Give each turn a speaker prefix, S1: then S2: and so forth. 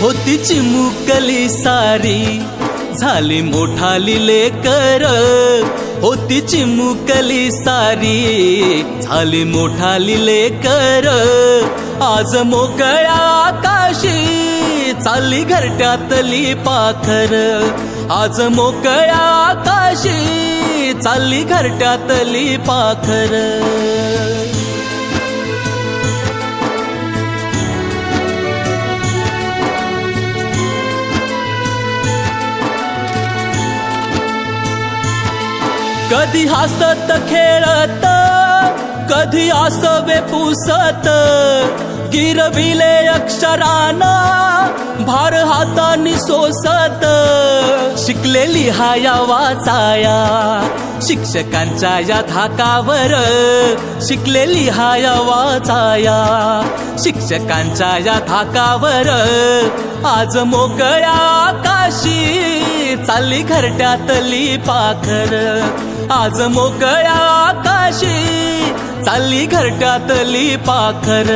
S1: होती चिमुकली सारी झाली मोठाली लेकर. होती चिमुकली सारी झाली मोठाली लेकर. आज मोकळ्या आकाशी चालली घरट्यातली पाखर. आज मोकळ्या आकाशी चालली घरट्यातली पाखर. कधी हसत खेळत कधी आसवे पुसत. गिरविले अक्षराना भार हातानी सोसत. शिकलेली हाया वाचाया शिक्षकांच्या या धाकावर. शिकलेली हाया वाचाया शिक्षकांच्या या धाकावर. आज मोकळ्या आकाशी चालली घरट्यातली पाखर. आज मोकळ्या आकाशी चालली घरट्यातली पाखर.